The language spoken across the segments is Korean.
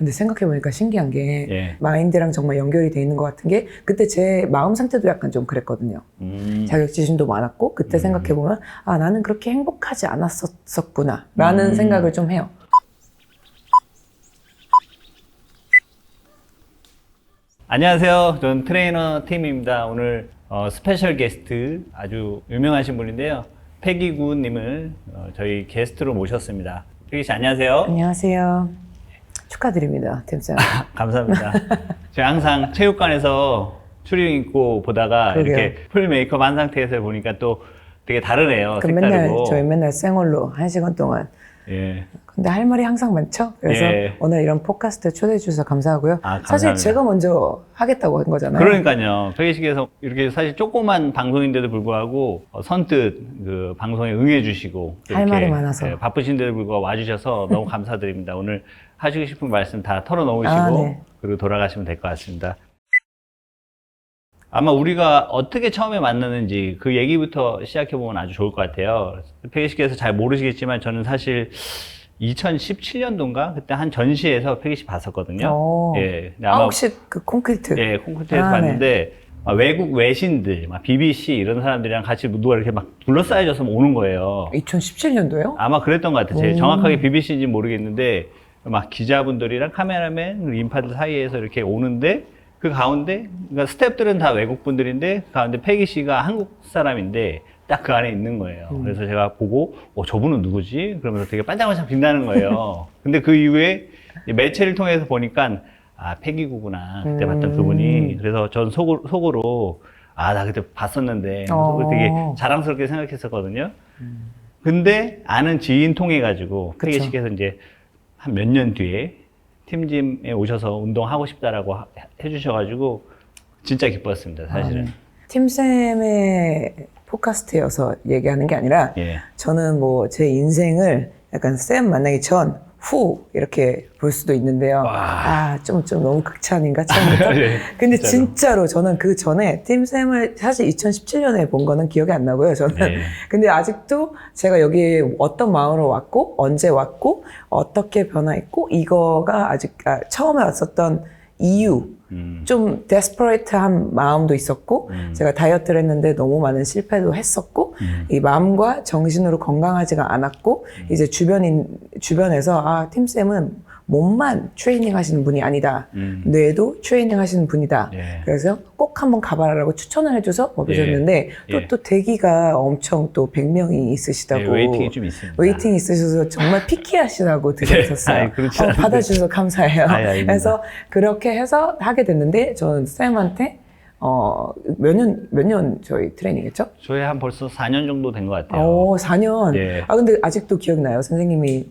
근데 생각해보니까 신기한 게 예. 마인드랑 정말 연결이 돼 있는 것 같은 게 그때 제 마음 상태도 약간 좀 그랬거든요. 음. 자격지심도 많았고 그때 음. 생각해보면 아 나는 그렇게 행복하지 않았었구나 라는 음. 생각을 좀 해요. 안녕하세요. 저는 트레이너 팀입니다. 오늘 어, 스페셜 게스트 아주 유명하신 분인데요. 패기구님을 어, 저희 게스트로 모셨습니다. 패기 씨 안녕하세요. 안녕하세요. 축하드립니다, 팀장. 감사합니다. 제가 항상 체육관에서 추리닝 입고 보다가 그러게요. 이렇게 풀 메이크업 한 상태에서 보니까 또 되게 다르네요. 그 맨날 색다르고. 저희 맨날 생얼로 한 시간 동안. 예. 근데 할 말이 항상 많죠. 그래서 예. 오늘 이런 팟캐스트 초대해 주셔서 감사하고요. 아, 사실. 제가 먼저 하겠다고 한 거잖아요. 그러니까요. 회의식에서 이렇게 사실 조그만 방송인데도 불구하고 어, 선뜻 그 방송에 응해 주시고 할 이렇게, 말이 많아서. 예, 바쁘신데도 불구하고 와주셔서 너무 감사드립니다. 오늘 하시고 싶은 말씀 다 털어놓으시고 아, 네. 그리고 돌아가시면 될 것 같습니다. 아마 우리가 어떻게 처음에 만났는지 그 얘기부터 시작해 보면 아주 좋을 것 같아요. 회의식에서 잘 모르시겠지만 저는 사실 2017년도인가 그때 한 전시에서 패기씨 봤었거든요. 오. 예. 근데 아, 아마 혹시 그 콘크리트. 예, 콘크리트에서 아, 봤는데 막 외국 외신들, 막 BBC 이런 사람들이랑 같이 누가 이렇게 막 둘러싸여져서 오는 거예요. 2017년도요? 아마 그랬던 것 같아요. 제 오. 정확하게 BBC인지 모르겠는데 막 기자분들이랑 카메라맨, 인파들 사이에서 이렇게 오는데 그 가운데 그러니까 스태프들은 다 외국 분들인데 그 가운데 패기 씨가 한국 사람인데 딱 그 안에 있는 거예요. 음. 그래서 제가 보고 어 저분은 누구지? 그러면서 되게 반짝반짝 빛나는 거예요. 근데 그 이후에 이 매체를 통해서 보니까 아 패기구구나 그때 봤던 음. 그분이 그래서 전 속으로, 속으로 아 나 그때 봤었는데 어. 되게 자랑스럽게 생각했었거든요. 근데 아는 지인 통해 가지고 그쵸. 회계식에서 이제 한 몇 년 뒤에 팀짐에 오셔서 운동하고 싶다라고 하- 해주셔가지고 진짜 기뻤습니다 사실은. 아, 네. 팀쌤의 팟캐스트여서 얘기하는 게 아니라 예. 저는 뭐 제 인생을 약간 쌤 만나기 전, 후 이렇게 볼 수도 있는데요. 와. 아, 좀, 좀 너무 극찬인가, 처음부터? 네, 근데 진짜로. 진짜로 저는 그 전에 팀쌤을 사실 2017년에 본 거는 기억이 안 나고요, 저는. 네. 근데 아직도 제가 여기 어떤 마음으로 왔고, 언제 왔고, 어떻게 변화했고, 이거가 아직, 아, 처음에 왔었던 이유, 음. 좀 데스퍼레이트한 마음도 있었고, 음. 제가 다이어트를 했는데 너무 많은 실패도 했었고, 음. 이 마음과 정신으로 건강하지가 않았고, 이제 주변인, 주변에서, 아, 팀 쌤은 몸만 트레이닝 하시는 분이 아니다. 음. 뇌도 트레이닝 하시는 분이다. 예. 그래서 꼭 한번 가봐라라고 추천을 해줘서 와보셨는데, 또, 예. 또 대기가 엄청 또 100명이 있으시다고. 네, 웨이팅이 좀 있습니다. 웨이팅이 있으셔서 정말 피키하시다고 들었었어요. 아이, 그렇지 어. 받아주셔서 감사해요. 아이. 그래서 그렇게 해서 하게 됐는데 저는 쌤한테 어, 몇 년, 몇 년 저희 트레이닝 했죠? 저희 한 벌써 4년 정도 된 것 같아요. 오, 4년. 예. 아, 근데 아직도 기억나요? 선생님이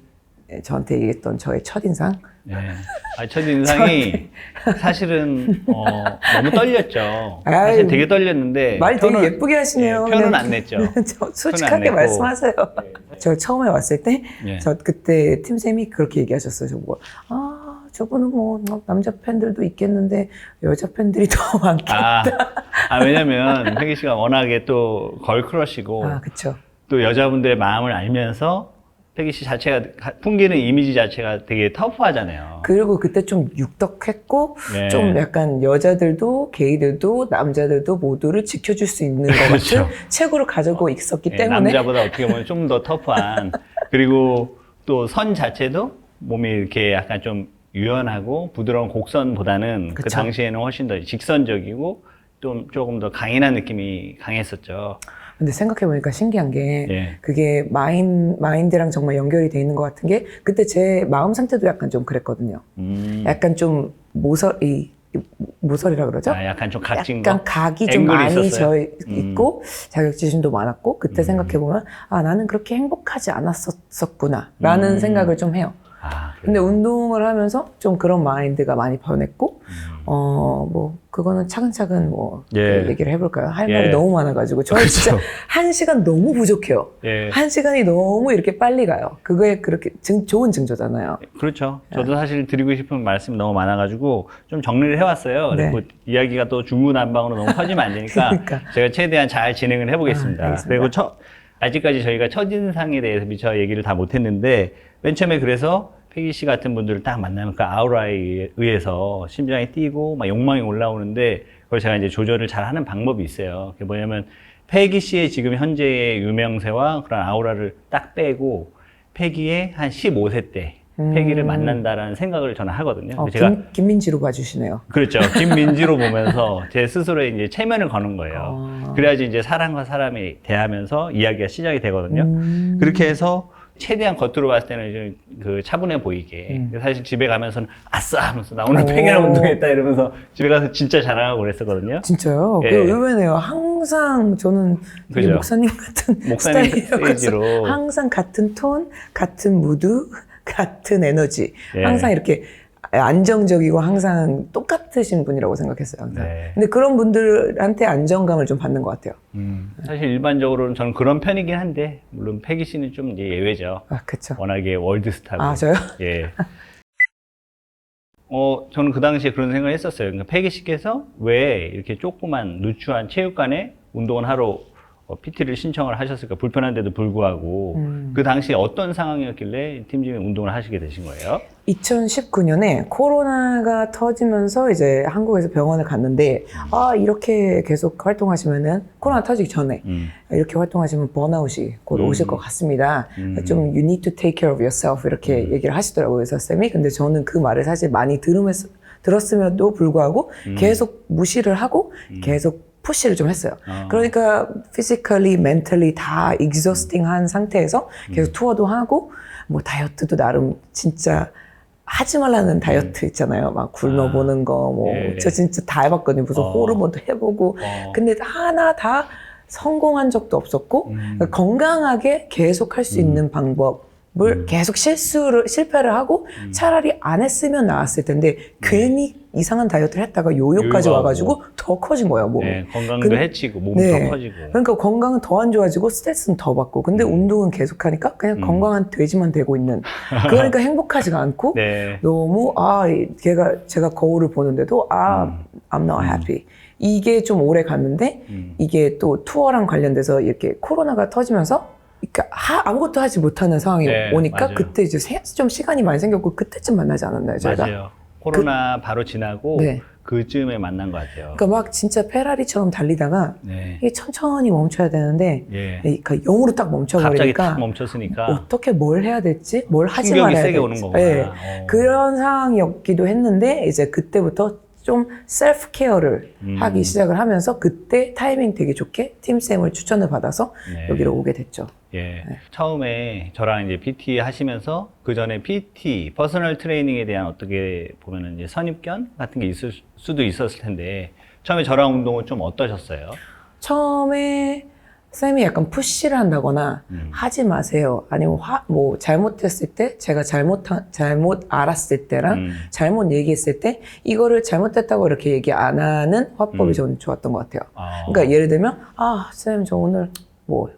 저한테 얘기했던 저의 첫인상? 네. 아, 첫 인상이 사실은 어, 너무 떨렸죠. 사실 아유, 되게 떨렸는데 말 되게 표는- 예쁘게 하시네요. 예, 표는 그냥 안 냈죠. 저 솔직하게 냈고. 말씀하세요. 저 처음에 왔을 때, 예. 저 그때 팀쌤이 그렇게 얘기하셨어요. 저 뭐, 아, 저분은 뭐, 남자 팬들도 있겠는데, 여자 팬들이 더 많겠다. 아, 아 왜냐면 혜기 씨가 워낙에 또 걸크러시고 아, 그쵸. 또 여자분들의 마음을 알면서 혜기 씨 자체가 가- 풍기는 이미지 자체가 되게 터프하잖아요. 그리고 그때 좀 육덕했고, 네. 좀 약간 여자들도, 게이들도, 남자들도 모두를 지켜줄 수 있는 것 그렇죠. 같은 체구를 가지고 있었기 예, 때문에. 남자보다 어떻게 보면 좀 더 터프한 그리고 또 선 자체도 몸이 이렇게 약간 좀 유연하고 부드러운 곡선보다는 그 그쵸. 당시에는 훨씬 더 직선적이고 좀 조금 더 강인한 느낌이 강했었죠. 근데 생각해보니까 신기한 게, 예. 그게 마인, 마인드랑 정말 연결이 돼 있는 것 같은 게, 그때 제 마음 상태도 약간 좀 그랬거든요. 음. 약간 좀 이, 이 모설이라 그러죠? 아, 약간 좀 각진 약간 거. 각이 좀 많이 져 있었어요? 있고 자격지심도 많았고 그때 음. 생각해보면 아 나는 그렇게 행복하지 않았었구나 라는 음. 생각을 좀 해요 아, 그래요? 근데 운동을 하면서 좀 그런 마인드가 많이 변했고 음. 어 뭐 그거는 차근차근 뭐 예. 그 얘기를 해볼까요 할 예. 말이 너무 많아가지고 저는 진짜 그렇죠. 한 시간 너무 부족해요 예. 한 시간이 너무 이렇게 빨리 가요 그거에 그렇게 증, 좋은 증조잖아요 그렇죠. 저도 사실 드리고 싶은 말씀이 너무 많아가지고 좀 정리를 해왔어요. 네. 그리고 이야기가 또 중구난방으로 너무 커지면 안 되니까 그러니까. 제가 최대한 잘 진행을 해보겠습니다. 아. 그리고 첫, 아직까지 저희가 첫인상에 대해서 미처 얘기를 다 못했는데 맨 처음에 그래서 패기 씨 같은 분들을 딱 만나면 그 아우라에 의해- 의해서 심장이 뛰고 막 욕망이 올라오는데 그걸 제가 이제 조절을 잘 하는 방법이 있어요. 그게 뭐냐면 패기 씨의 지금 현재의 유명세와 그런 아우라를 딱 빼고 패기의 한 15세 때 패기를 만난다라는 생각을 저는 하거든요. 어, 제가 김, 김민지로 봐주시네요. 그렇죠. 김민지로 보면서 제 스스로의 이제 체면을 거는 거예요. 아. 그래야지 이제 사람과 사람이 대하면서 이야기가 시작이 되거든요. 음. 그렇게 해서 최대한 겉으로 봤을 때는 이제 그 차분해 보이게. 사실 집에 가면서는 아싸 하면서 나 오늘 음. 오. 팽이랑 운동했다 이러면서 집에 가서 진짜 자랑하고 그랬었거든요. 진짜요? 예. 그 의외네요. 항상 저는. 목사님 같은 목사님. 해서 항상 같은 톤, 같은 무드, 같은 에너지. 예. 항상 이렇게 안정적이고 항상 똑같으신 분이라고 생각했어요. 항상. 네. 근데 그런 분들한테 안정감을 좀 받는 것 같아요. 음, 사실 일반적으로는 저는 그런 편이긴 한데 물론 패기 씨는 좀 이제 예외죠. 아, 그쵸. 워낙에 월드스타고. 아, 저요? 예. 어, 저는 그 당시에 그런 생각을 했었어요. 그러니까 패기 씨께서 왜 이렇게 조그만 누추한 체육관에 운동을 하러 어, PT를 신청을 하셨을까? 불편한데도 불구하고 음. 그 당시에 어떤 상황이었길래 팀장이 운동을 하시게 되신 거예요? 2019년에 코로나가 터지면서 이제 한국에서 병원을 갔는데 아 이렇게 계속 활동하시면은 코로나 터지기 전에 음. 이렇게 활동하시면 번아웃이 곧 음. 오실 것 같습니다. 음. 좀 you need to take care of yourself 이렇게 얘기를 하시더라고요 의사 쌤이. 근데 저는 그 말을 사실 많이 들으면 들었음에도 불구하고 음. 계속 무시를 하고 계속 푸시를 좀 했어요. 아. 그러니까 physically, mentally 다 exhausting한 상태에서 음. 계속 투어도 하고 뭐 다이어트도 나름 진짜 하지 말라는 다이어트 있잖아요. 막 굶어보는 거, 뭐. 음. 아. 네. 저 진짜 다 해봤거든요. 무슨 어. 호르몬도 해보고. 어. 근데 하나 다 성공한 적도 없었고, 음. 그러니까 건강하게 계속 할 수 있는 방법 을 음. 계속 실수를, 실패를 하고 차라리 안 했으면 나았을 텐데, 괜히 이상한 다이어트를 했다가 요요까지 네. 와가지고 더 커진 거예요, 몸이. 네, 건강도 근- 해치고 몸도 네. 더 커지고. 그러니까 건강은 더 안 좋아지고 스트레스는 더 받고 근데 음. 운동은 계속하니까 그냥 음. 건강한 돼지만 되고 있는 그러니까 행복하지가 않고 네. 너무 아 이- 걔가 제가 거울을 보는데도 아 음. I'm not happy 이게 좀 오래 갔는데 음. 이게 또 투어랑 관련돼서 이렇게 코로나가 터지면서 그러니까 하- 아무것도 하지 못하는 상황이 네, 오니까 맞아요. 그때 이제 세- 좀 시간이 많이 생겼고 그때쯤 만나지 않았나요 저희가? 맞아요. 코로나 바로 지나고 네. 그쯤에 만난 것 같아요. 그러니까 막 진짜 페라리처럼 달리다가 네. 이게 천천히 멈춰야 되는데 예. 그러니까 영으로 딱 갑자기 멈춰버리니까 탁 멈췄으니까 어떻게 뭘 해야 될지, 뭘 하지 충격이 말아야 세게 될지. 오는 거구나. 예. 어. 그런 상황이었기도 했는데 이제 그때부터 좀 셀프 케어를 음. 하기 시작을 하면서 그때 타이밍 되게 좋게 팀 쌤을 추천을 받아서 네. 여기로 오게 됐죠. 예. 처음에 저랑 이제 PT 하시면서 그 전에 PT, 퍼스널 트레이닝에 대한 어떻게 보면은 이제 선입견 같은 게 있을 수도 있었을 텐데 처음에 저랑 운동은 좀 어떠셨어요? 처음에 쌤이 약간 푸시를 한다거나 음. 하지 마세요. 아니면 화, 뭐 잘못했을 때 제가 잘못 잘못 알았을 때랑 음. 잘못 얘기했을 때 이거를 잘못했다고 이렇게 얘기 안 하는 화법이 음. 저는 좋았던 것 같아요. 아. 그러니까 예를 들면 아 쌤 저 오늘 뭐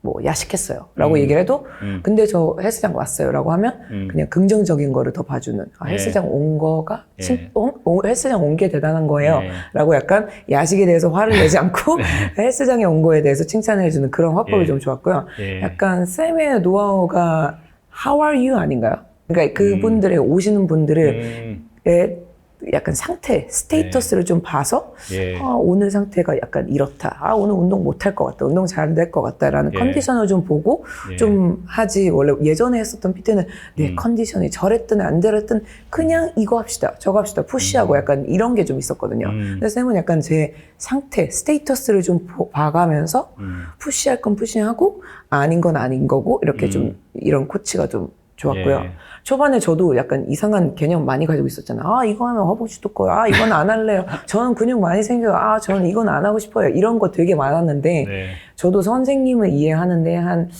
뭐 야식했어요 라고 음. 얘기를 해도 음. 근데 저 헬스장 왔어요 라고 하면 음. 그냥 긍정적인 거를 더 봐주는 아, 예. 헬스장 온 거가 예. 진, 어? 어, 헬스장 온 게 대단한 거예요 네. 라고 약간 야식에 대해서 화를 내지 않고 헬스장에 온 거에 대해서 칭찬을 해주는 그런 화법이 예. 좀 좋았고요 예. 약간 쌤의 노하우가 How are you 아닌가요? 그러니까 그분들의 오시는 분들의 음. 약간 상태, 스테이터스를 좀 봐서 예. 아, 오늘 상태가 약간 이렇다. 아, 오늘 운동 못할 것 같다. 운동 잘안될것 같다라는 예. 컨디션을 좀 보고 예. 좀 하지. 원래 예전에 했었던 PT는 내 음. 컨디션이 저랬든 안 저랬든 그냥 이거 합시다. 저거 합시다. 푸시하고 약간 이런 게 좀 있었거든요. 음. 근데 쌤은 약간 제 상태, 스테이터스를 좀 보- 봐가면서 음. 푸시할 건 푸시하고 아닌 건 아닌 거고 이렇게 음. 좀 이런 코치가 좀 좋았고요. 예. 초반에 저도 약간 이상한 개념 많이 가지고 있었잖아요. 아, 이거 하면 허벅지 두꺼워요. 아, 이건 안 할래요. 저는 근육 많이 생겨요. 아, 저는 이건 안 하고 싶어요. 이런 거 되게 많았는데, 네. 저도 선생님을 이해하는데 한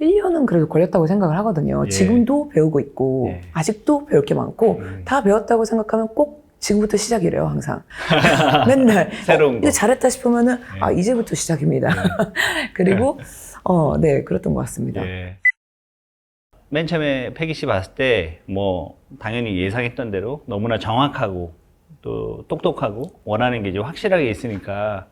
1년은 그래도 걸렸다고 생각을 하거든요. 예. 지금도 배우고 있고, 예. 아직도 배울 게 많고, 음. 다 배웠다고 생각하면 꼭 지금부터 시작이래요, 항상. 맨날. 새로운 어, 거. 이거 잘했다 싶으면은, 예. 아, 이제부터 시작입니다. 그리고, 어, 네, 그랬던 것 같습니다. 예. 맨 처음에 패기 씨 봤을 때 뭐 당연히 예상했던 대로 너무나 정확하고 또 똑똑하고 원하는 게 이제 확실하게 있으니까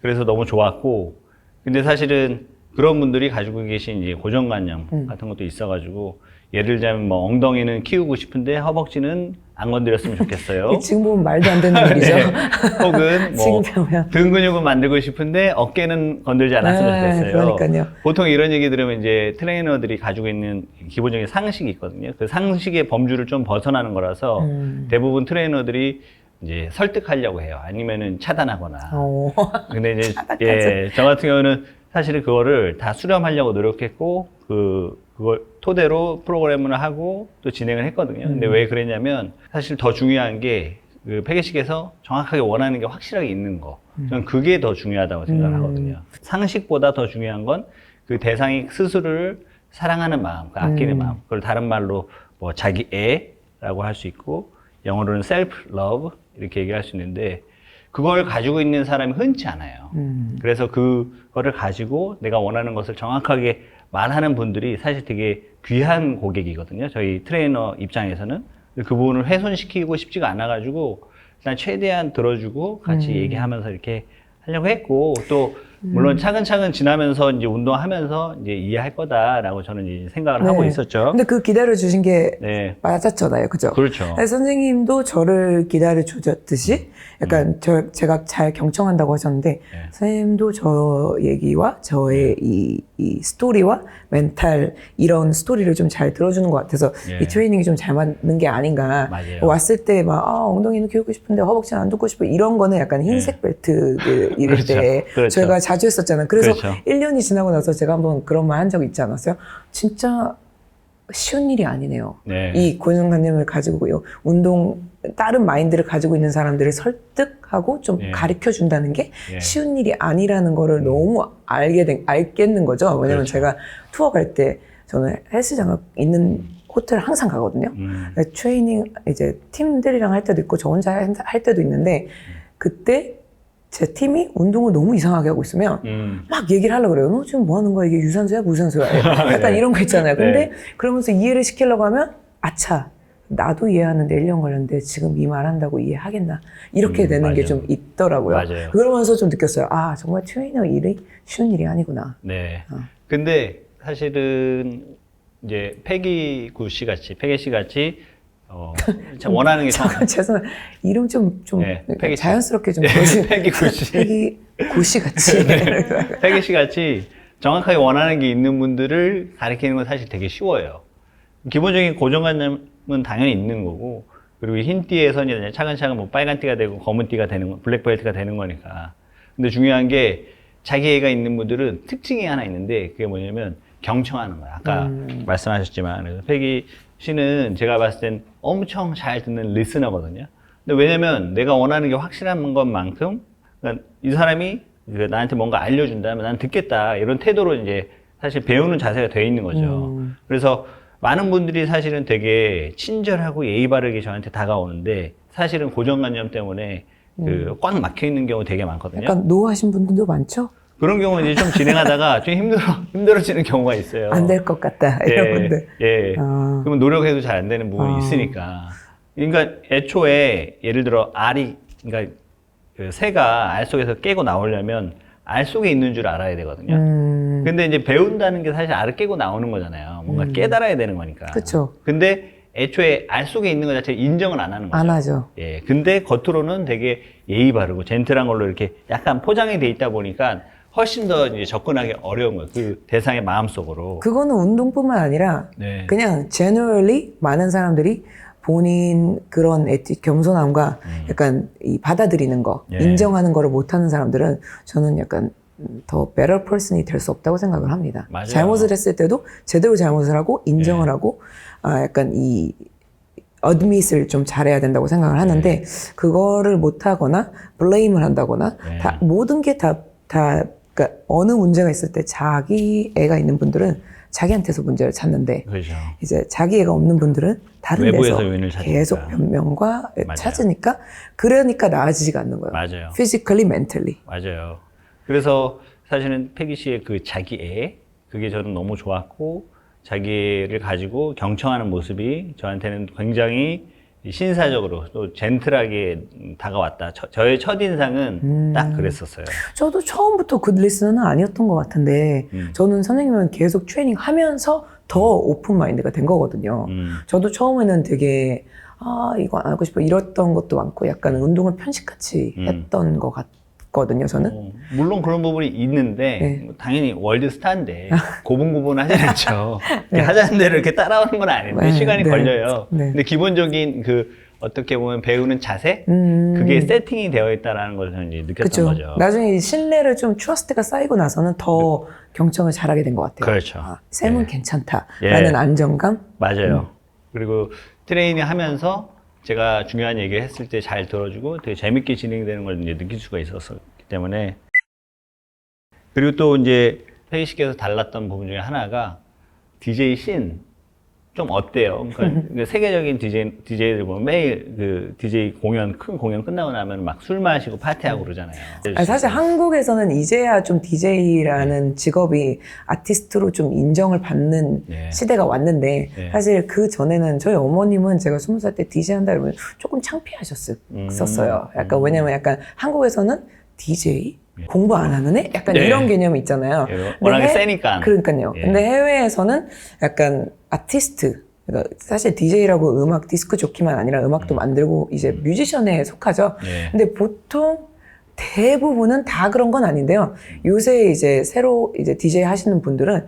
그래서 너무 좋았고 근데 사실은 그런 분들이 가지고 계신 이제 고정관념 음. 같은 것도 있어가지고 예를 들자면 뭐 엉덩이는 키우고 싶은데 허벅지는 안 건드렸으면 좋겠어요. 지금 보면 말도 안 되는. 네. 혹은 뭐 지금 보면. 등 근육은 만들고 싶은데 어깨는 건들지 않았으면 네, 좋겠어요. 그러니까요. 보통 이런 얘기 들으면 이제 트레이너들이 가지고 있는 기본적인 상식이 있거든요. 그 상식의 범주를 좀 벗어나는 거라서 음. 대부분 트레이너들이 이제 설득하려고 해요. 아니면은 차단하거나. 어. 근데 이제 차단까지. 예, 저 같은 경우는 사실은 그거를 다 수렴하려고 노력했고 그 그걸 토대로 프로그램을 하고 또 진행을 했거든요. 근데 음. 왜 그랬냐면 사실 더 중요한 게 그 폐계식에서 정확하게 원하는 게 확실하게 있는 거. 저는 그게 더 중요하다고 생각을 음. 하거든요. 상식보다 더 중요한 건 그 대상이 스스로를 사랑하는 마음, 그 아끼는 음. 마음. 그걸 다른 말로 뭐 자기 애라고 할 수 있고 영어로는 self love 이렇게 얘기할 수 있는데 그걸 가지고 있는 사람이 흔치 않아요. 음. 그래서 그거를 가지고 내가 원하는 것을 정확하게 말하는 분들이 사실 되게 귀한 고객이거든요. 저희 트레이너 입장에서는 그 부분을 훼손시키고 싶지가 않아가지고 일단 최대한 들어주고 같이 음. 얘기하면서 이렇게 하려고 했고 또 물론 차근차근 지나면서 이제 운동하면서 이제 이해할 거다라고 저는 이제 생각을 하고 네. 있었죠. 근데 그 기다려 주신 게 네, 맞았잖아요. 그죠? 그렇죠. 네, 선생님도 저를 기다려 주셨듯이 약간 저, 제가 잘 경청한다고 하셨는데 네. 선생님도 저 얘기와 저의 이, 이 스토리와 멘탈 이런 스토리를 좀 잘 들어주는 것 같아서 예. 이 트레이닝이 좀 잘 맞는 게 아닌가 맞아요. 왔을 때 막 아, 엉덩이는 키우고 싶은데 허벅지는 안 듣고 싶어 이런 거는 약간 흰색 벨트 이럴 그렇죠. 때 그렇죠. 자주 했었잖아요. 그래서 그렇죠. 1년이 지나고 나서 제가 한번 그런 말 한 적이 있지 않았어요? 진짜 쉬운 일이 아니네요. 네. 이 고정관념을 가지고 요 운동 다른 마인드를 가지고 있는 사람들을 설득하고 좀 예. 가르쳐 준다는 게 예. 쉬운 일이 아니라는 거를 너무 알게 된 알겠는 거죠. 왜냐면 그렇죠. 제가 투어 갈 때 저는 헬스장 있는 호텔 항상 가거든요. 음, 트레이닝 이제 팀들이랑 할 때도 있고 저 혼자 할- 할 때도 있는데 그때 제 팀이 운동을 너무 이상하게 하고 있으면 음, 막 얘기를 하려고 그래요. 너 지금 뭐 하는 거야? 이게 유산소야? 무산소야? 약간 네. 이런 거 있잖아요. 근데 네. 그러면서 이해를 시키려고 하면, 아차, 나도 이해하는데 1년 걸렸는데 지금 이 말 한다고 이해하겠나? 이렇게 음, 되는 게. 좀 있더라고요. 맞아요. 그러면서 좀 느꼈어요. 아, 정말 트레이너 일이 쉬운 일이 아니구나. 네. 어. 근데 사실은 이제 패기 구씨 같이, 패기 씨 같이 어, 참 원하는 게 정, 잠깐 죄송해요. 이름 좀, 좀 네, 패기 씨. 자연스럽게 좀 보여주세요. 패기 구씨. 패기 고시 같이. 패기 씨 같이 정확하게 원하는 게 있는 분들을 가리키는 건 사실 되게 쉬워요. 기본적인 고정관념은 당연히 있는 거고, 그리고 흰띠에서 이제 차근차근 뭐 빨간 띠가 되고 검은 띠가 되는 거, 블랙 벨트가 되는 거니까. 근데 중요한 게 자기 애가 있는 분들은 특징이 하나 있는데 그게 뭐냐면 경청하는 거야. 아까 음. 말씀하셨지만 그래서 패기 씨는 제가 봤을 땐 엄청 잘 듣는 리스너거든요. 근데 왜냐면 내가 원하는 게 확실한 것만큼 그러니까 이 사람이 그 나한테 뭔가 알려준다면 난 듣겠다 이런 태도로 이제 사실 배우는 자세가 돼 있는 거죠. 음. 그래서 많은 분들이 사실은 되게 친절하고 예의 바르게 저한테 다가오는데 사실은 고정관념 때문에 그 꽉 막혀 있는 경우 되게 많거든요. 음. 약간 노하신 분들도 많죠? 그런 경우 이제 좀 진행하다가 좀 힘들어 힘들어지는 경우가 있어요. 안 될 것 같다. 이런 분들. 예. 아. 그러면 노력해도 잘 안 되는 부분이 아. 있으니까. 그러니까 애초에 예를 들어 알이 그러니까 그 새가 알 속에서 깨고 나오려면 알 속에 있는 줄 알아야 되거든요. 음, 근데 이제 배운다는 게 사실 알을 깨고 나오는 거잖아요. 뭔가 깨달아야 되는 거니까. 그쵸. 근데 애초에 알 속에 있는 것 자체를 인정을 안 하는 거죠. 안 하죠. 예. 근데 겉으로는 되게 예의 바르고 젠틀한 걸로 이렇게 약간 포장이 돼 있다 보니까 훨씬 더 이제 접근하기 어려운 거예요. 그 대상의 마음속으로. 그거는 운동뿐만 아니라 네. 그냥 generally 많은 사람들이 본인 그런 에티 겸손함과 약간 이 받아들이는 거, 음. 예. 인정하는 거를 못하는 사람들은 저는 약간 더 better person이 될 수 없다고 생각을 합니다. 맞아요. 잘못을 했을 때도 제대로 잘못을 하고 인정을 예. 하고 아 약간 이 admit을 좀 잘해야 된다고 생각을 하는데 그거를 못하거나 blame을 한다거나 예. 다 모든 게 다 다 그러니까 어느 문제가 있을 때 자기 애가 있는 분들은 자기한테서 문제를 찾는데 그렇죠. 이제 자기 애가 없는 분들은 다른 데서. 계속 변명과 맞아요. 찾으니까 그러니까 나아지지가 않는 거예요. 맞아요. physically, mentally. 맞아요. 그래서 사실은 패기 씨의 그 자기 애 그게 저는 너무 좋았고 자기를 가지고 경청하는 모습이 저한테는 굉장히 이 신사적으로 또 젠틀하게 다가왔다. 저, 의 첫인상은 음. 딱 그랬었어요. 저도 처음부터 굿 리스너는 아니었던 것 같은데 음. 저는 선생님은 계속 트레이닝 하면서 더 오픈 마인드가 된 거거든요. 음. 저도 처음에는 되게 아 이거 안 하고 싶어 이랬던 것도 많고 약간 운동을 편식같이 음. 했던 것 같 거든요. 저는 어, 물론 그런 부분이 있는데 네. 뭐 당연히 월드 스타인데 고분고분하진 않죠. 네. 하자는 대로 이렇게 따라오는 건 아닌데 네, 시간이 네. 걸려요. 네. 근데 기본적인 그 어떻게 보면 배우는 자세 음, 그게 세팅이 되어 있다라는 걸 저는 이제 느꼈던 그쵸. 거죠. 나중에 이 신뢰를 좀 트러스트가 쌓이고 나서는 더 경청을 잘하게 된 것 같아요. 그렇죠. 아, 쌤은 네. 괜찮다라는 예. 안정감. 맞아요. 음. 그리고 트레이닝 하면서 제가 중요한 얘기를 했을 때 잘 들어주고 되게 재밌게 진행되는 걸 이제 느낄 수가 있었기 때문에 그리고 또 이제 회의식에서 달랐던 부분 중에 하나가 DJ 씬. 좀 어때요? 그러니까 그 세계적인 DJ, DJ들 보면 매일 그 DJ 공연, 큰 공연 끝나고 나면 막 술 마시고 파티하고 그러잖아요. 아니, 사실 한국에서는 이제야 좀 DJ라는 직업이 아티스트로 좀 인정을 받는 네. 시대가 왔는데 네. 사실 그 전에는 저희 어머님은 제가 스무 살 때 DJ 한다 그러면 조금 창피하셨었어요. 음. 약간 왜냐면 약간 한국에서는 DJ 네. 공부 안 하는 애? 약간 네. 이런 개념이 있잖아요. 예, 워낙에 해- 세니까. 그러니까요. 예. 근데 해외에서는 약간 아티스트, 그러니까 사실 DJ라고 음악 디스크 조끼만 아니라 음악도 만들고 이제 뮤지션에 속하죠. 예. 근데 보통 대부분은 다 그런 건 아닌데요. 요새 이제 새로 이제 DJ 하시는 분들은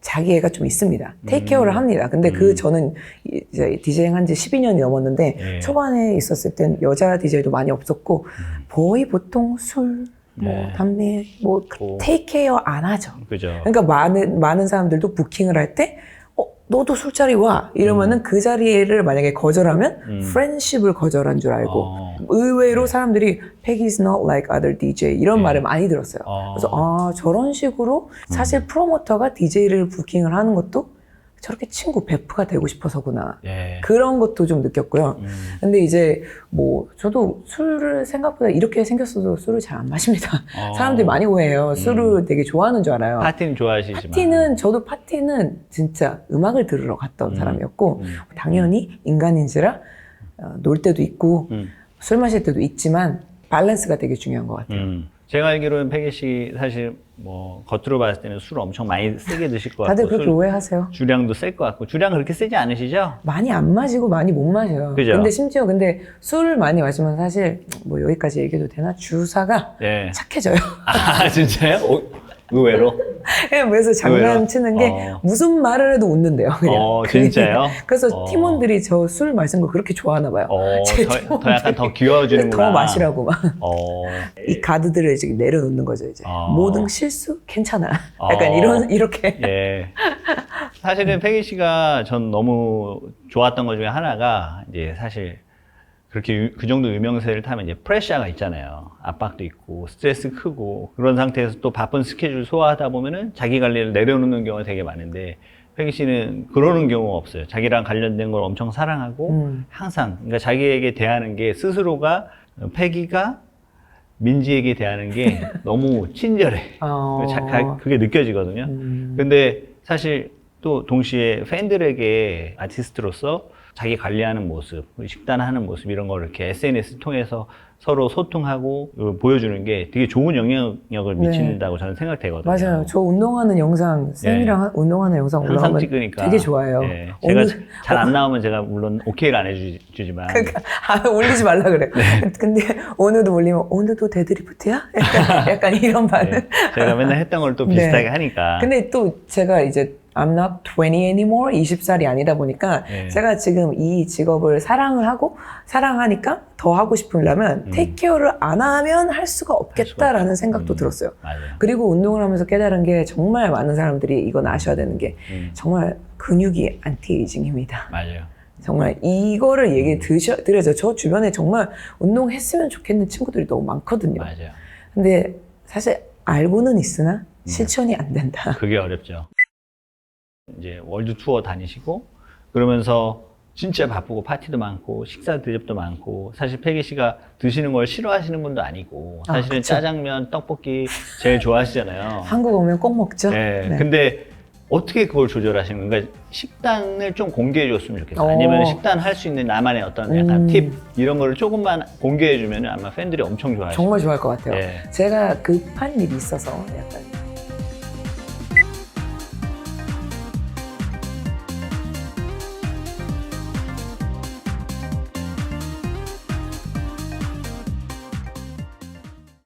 자기 애가 좀 있습니다. 테이크 케어를 합니다. 근데 그 음. 저는 이제 디제잉 한지 12년이 넘었는데 예. 초반에 있었을 땐 여자 DJ도 많이 없었고 거의 보통 술, 뭐 네. 담배, 뭐 오. 테이크 케어 안 하죠. 그죠. 그러니까 많은 많은 사람들도 부킹을 할 때 어, 너도 술자리 와 이러면은 그 자리를 만약에 거절하면 음. 프렌십을 거절한 줄 알고 어. 의외로 사람들이 Peggy is not like other DJ 이런 네. 말을 많이 들었어요. 어. 그래서 아 저런 식으로 사실 음. 프로모터가 DJ를 부킹을 하는 것도 저렇게 친구 베프가 되고 싶어서구나 예. 그런 것도 좀 느꼈고요. 음. 근데 이제 뭐 저도 술을 생각보다 이렇게 생겼어도 술을 잘 안 마십니다. 어. 사람들이 많이 오해해요. 술을 되게 좋아하는 줄 알아요. 파티는 좋아하시지만 파티는 저도 파티는 진짜 음악을 들으러 갔던 음. 사람이었고 음. 당연히 인간인지라 어, 놀 때도 있고 음. 술 마실 때도 있지만 밸런스가 되게 중요한 것 같아요. 음. 제가 알기로는 패기 씨 사실 뭐 겉으로 봤을 때는 술 엄청 많이 세게 드실 것 같고 다들 그렇게 술 오해하세요. 주량도 셀 것 같고 주량 그렇게 세지 않으시죠? 많이 안 마시고 많이 못 마셔요. 그죠? 근데 심지어 근데 술을 많이 마시면 사실 뭐 여기까지 얘기해도 되나 주사가 예. 착해져요. 아 진짜요? 오, 의외로? 그래서 장난치는 게 어. 무슨 말을 해도 웃는데요. 그냥. 어. 진짜요? 그래서 어. 팀원들이 저 술 마시는 거 그렇게 좋아하나 봐요. 어, 제 더, 더 약간 더 귀여워지는구나. 더 마시라고 막. 어. 이 가드들을 이제 내려놓는 거죠 이제 어. 모든 실수 괜찮아 어. 약간 이런 이렇게 예. 사실은 패기 씨가 전 너무 좋았던 것 중에 하나가 이제 사실 그렇게 유- 그 정도 유명세를 타면 이제 프레셔가 있잖아요. 압박도 있고 스트레스 크고 그런 상태에서 또 바쁜 스케줄 소화하다 보면은 자기 관리를 내려놓는 경우가 되게 많은데 패기 씨는 그러는 경우가 없어요. 자기랑 관련된 걸 엄청 사랑하고 음. 항상 그러니까 자기에게 대하는 게 스스로가 패기가 민지에게 대하는 게 너무 친절해. 어. 그게 느껴지거든요. 음. 근데 사실 또 동시에 팬들에게 아티스트로서 자기 관리하는 모습, 식단하는 모습 이런 걸 이렇게 SNS 통해서 서로 소통하고 어, 보여주는 게 되게 좋은 영향력을 네. 미친다고 저는 생각되거든요. 맞아요. 저 운동하는 영상 쌤이랑 하- 운동하는 영상 네. 올라오면 찍으니까. 되게 좋아요. 예, 제가 어느- 잘안 나오면 제가 물론 오케이를 안 해주지만. 그러니까 아, 올리지 말라 그래. 네. 근데 오늘도 올리면 오늘도 데드리프트야? 약간, 약간 이런 반응. 네, 제가 맨날 했던 걸또 네. 비슷하게 하니까. 근데 또 제가 이제 I'm not 20 anymore 20살이 아니다 보니까 네. 제가 지금 이 직업을 사랑을 하고 사랑하니까 더 하고 싶으려면 음. 테이크 케어를 안 하면 할 수가 없겠다라는 없죠. 생각도 음. 들었어요. 맞아요. 그리고 운동을 하면서 깨달은 게 정말 많은 사람들이 이건 아셔야 되는 게 음, 정말 근육이 안티에이징입니다. 맞아요. 정말 이거를 얘기 드셔, 드려서 저 주변에 정말 운동했으면 좋겠는 친구들이 너무 많거든요. 맞아요. 근데 사실 알고는 있으나 음. 실천이 안 된다. 그게 어렵죠. 이제 월드 투어 다니시고 그러면서 진짜 바쁘고 파티도 많고 식사 대접도 많고 사실 패기 씨가 드시는 걸 싫어하시는 분도 아니고 아, 사실은 그쵸. 짜장면, 떡볶이 제일 좋아하시잖아요. 한국 오면 꼭 먹죠. 네. 네. 근데 어떻게 그걸 조절하시는 건가? 그러니까 식단을 좀 공개해 줬으면 좋겠어요. 어. 아니면 식단 할 수 있는 나만의 어떤 약간 음. 팁 이런 거를 조금만 공개해 주면 아마 팬들이 엄청 좋아하실 정말 좋아할 것 같아요. 네. 제가 급한 일이 있어서 약간